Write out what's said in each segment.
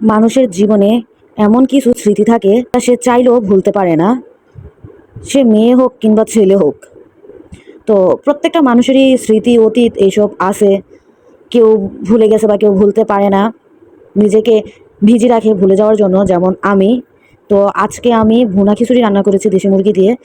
মানুষের জীবনে এমন কিছু স্মৃতি থাকে, তা সে চাইলেও ভুলতে পারে না। সে মেয়ে হোক কিংবা ছেলে হোক। তো প্রত্যেকটা মানুষেরই স্মৃতি, অতীত এইসব আছে। কেউ ভুলে গেছে বা কেউ ভুলতে পারে না। নিজেকে ভিজি রাখে ভুলে যাওয়ার জন্য, যেমন আমি। তো আজকে আমি ভুনা খিচুড়ি রান্না করেছি দেশি মুরগি দিয়ে।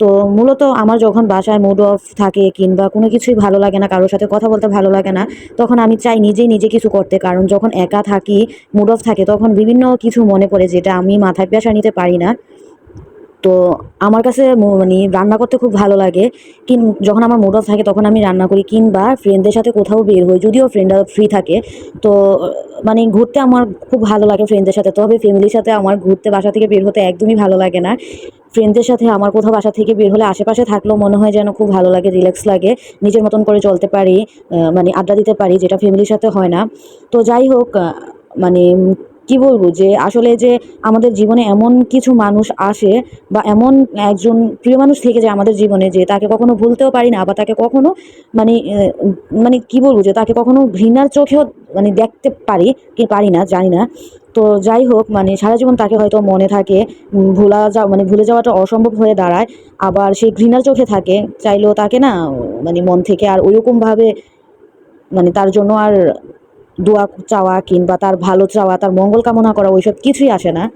তো মূলত আমার যখন বাসায় মুড অফ থাকে কিংবা কোনো কিছুই ভালো লাগে না, কারোর সাথে কথা বলতে ভালো লাগে না, তখন আমি চাই নিজেই নিজে কিছু করতে। কারণ যখন একা থাকি মুড অফ থাকে, তখন বিভিন্ন কিছু মনে পড়ে যেটা আমি মাথায় পেশা নিতে পারি না। তো আমার কাছে মানে রান্না করতে খুব ভালো লাগে। কিন, যখন আমার মুড অফ থাকে তখন আমি রান্না করি, কিংবা ফ্রেন্ডদের সাথে কোথাও বের হই, যদিও ফ্রেন্ডরা ফ্রি থাকে। তো মানে ঘুরতে আমার খুব ভালো লাগে ফ্রেন্ডদের সাথে। তবে ফ্যামিলির সাথে আমার ঘুরতে বাসা থেকে বের হতে একদমই ভালো লাগে না। ফ্রেন্ডদের সাথে আমার কোথাও বাসা থেকে বের হলে আশেপাশে থাকলেও মনে হয় যেন খুব ভালো লাগে রিল্যাক্স লাগে। নিজের মতন করে চলতে পারি মানে আড্ডা দিতে পারি, যেটা ফ্যামিলির সাথে হয় না। তো যাই হোক মানে কি বলব যে আসলে যে আমাদের জীবনে এমন কিছু মানুষ আসে বা এমন একজন প্রিয় মানুষ থেকে যায় আমাদের জীবনে যে তাকে কখনো ভুলতেও পারি না বা তাকে কখনো মানে মানে কি বলব যে তাকে কখনো ঘৃণার চোখেও মানে দেখতে পারি কি পারি না, জানি না। তো যাই হোক মানে সারা জীবন তাকে হয়তো মনে থাকে ভোলা যা মানে ভুলে যাওয়াটা অসম্ভব হয়ে দাঁড়ায়। আবার সেই ঘৃণার চোখে থাকে, চাইলেও তাকে না মানে মন থেকে আর ওইরকমভাবে মানে তার জন্য আর দোয়া চাওয়া কিংবা তার ভালো চাওয়া, তার মঙ্গল কামনা করা, ওইসব কিছুই আসে না।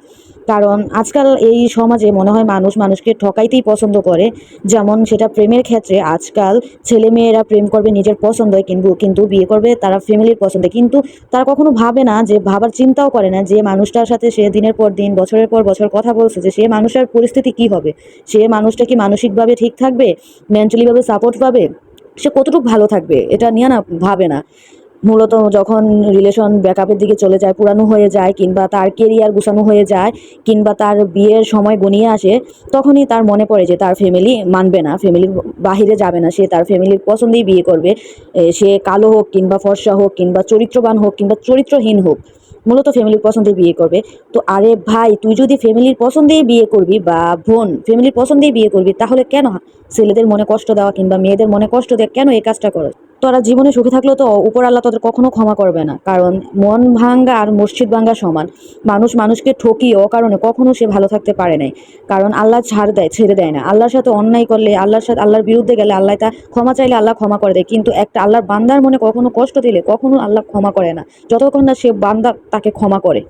কারণ আজকাল এই সমাজে মনে হয় মানুষ মানুষকে ঠকাইতেই পছন্দ করে। যেমন সেটা প্রেমের ক্ষেত্রে আজকাল ছেলে মেয়েরা প্রেম করবে নিজের পছন্দে কিন্তু কিন্তু বিয়ে করবে তারা ফ্যামিলির পছন্দে। কিন্তু তারা কখনো ভাবে না যে, ভাবার চিন্তাও করে না যে, মানুষটার সাথে সে দিনের পর দিন, বছরের পর বছর কথা বলছে যে, সে মানুষটার পরিস্থিতি কি হবে? সে মানুষটা কি মানসিকভাবে ঠিক থাকবে? মেন্টালিভাবে সাপোর্ট পাবে? সে কতটুকু ভালো থাকবে? এটা নিয়ে না ভাবে না। মূলত যখন রিলেশন ব্যাকআপের দিকে চলে যায়, পুরানো হয়ে যায়, কিংবা তার কেরিয়ার গুছানো হয়ে যায়, কিংবা তার বিয়ের সময় গনিয়ে আসে, তখনই তার মনে পড়ে যে তার ফ্যামিলি মানবে না ফ্যামিলির বাহিরে যাবে না, সে তার ফ্যামিলির পছন্দেই বিয়ে করবে সে কালো হোক কিংবা ফর্সা হোক, কিংবা চরিত্রবান হোক, কিংবা চরিত্রহীন হোক, মূলত ফ্যামিলির পছন্দে বিয়ে করবে। তো আরে ভাই, তুই যদি ফ্যামিলির পছন্দেই বিয়ে করবি বা বোন ফ্যামিলির পছন্দেই বিয়ে করবি, তাহলে কেন ছেলেদের মনে কষ্ট দেওয়া কিংবা মেয়েদের মনে কষ্ট দেওয়া, কেন এই কাজটা করো? তোরা জীবনে সুখী থাকলেও তো উপর আল্লাহ তোদের কখনো ক্ষমা করবে না। কারণ মন ভাঙ্গা আর মসজিদ ভাঙ্গা সমান। মানুষ মানুষকে ঠকিয়ে অকারণে কখনো সে ভালো থাকতে পারে নাই। কারণ আল্লাহ ছাড় দেয়, ছেড়ে দেয় না। আল্লাহর সাথে অন্যায় করলে, আল্লাহর সাথে, আল্লাহর বিরুদ্ধে গেলে আল্লাহ তা ক্ষমা চাইলে আল্লাহ ক্ষমা করে দেয়। কিন্তু একটা আল্লাহর বান্দার মনে কখনো কষ্ট দিলে কখনো আল্লাহ ক্ষমা করে না। যতক্ষণ না সে বান্দা তাকে ক্ষমা করে।